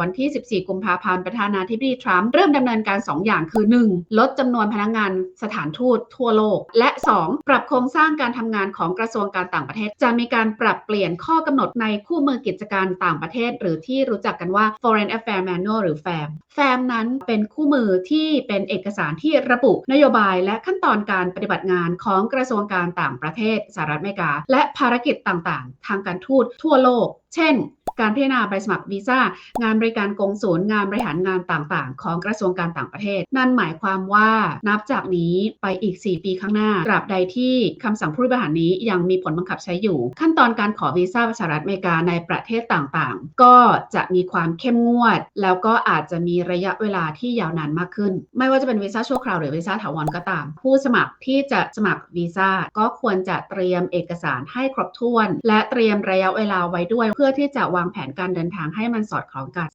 วันที่ 14 กุมภาพันธ์ ประธานาธิบดีทรัมป์เริ่มดำเนินการ 2 อย่างคือ 1. ลดจำนวนพนักงานสถานทูตทั่วโลก และ 2. ปรับโครงสร้างการทำงานของกระทรวงการต่างประเทศ จะมีการปรับเปลี่ยนข้อกำหนดในคู่มือกิจการต่างประเทศ หรือที่รู้จักกันว่า Foreign Affairs Manual หรือ FAM FAM นั้นเป็นคู่มือที่เป็นเอกสารที่ระบุนโยบายและขั้นตอนการปฏิบัติงานของกระทรวงการต่างประเทศสหรัฐอเมริกา และภารกิจต่างๆ ทางการทูตทั่วโลก เช่น การพิจารณาใบสมัครวีซ่างานบริการกงศูนย์งานบริหารงานต่างๆ ของกระทรวงการต่างประเทศ นั่นหมายความว่านับจากนี้ไปอีก 4 ปีข้างหน้าตราบใดที่คำสั่งผู้บริหารนี้ยังมีผลบังคับใช้อยู่ ขั้นตอนการขอวีซ่าสหรัฐอเมริกาในประเทศต่างๆ ก็จะมีความเข้มงวด แล้วก็อาจจะมีระยะเวลาที่ยาวนานมากขึ้น ไม่ว่าจะเป็นวีซ่าชั่วคราวหรือวีซ่าถาวรก็ตาม ผู้สมัครที่จะสมัครวีซ่าก็ควรจะเตรียมเอกสารให้ครบถ้วน และเตรียมระยะเวลาไว้ด้วยเพื่อที่จะวางแผนการเดินทางให้มันสอดคล้องกัน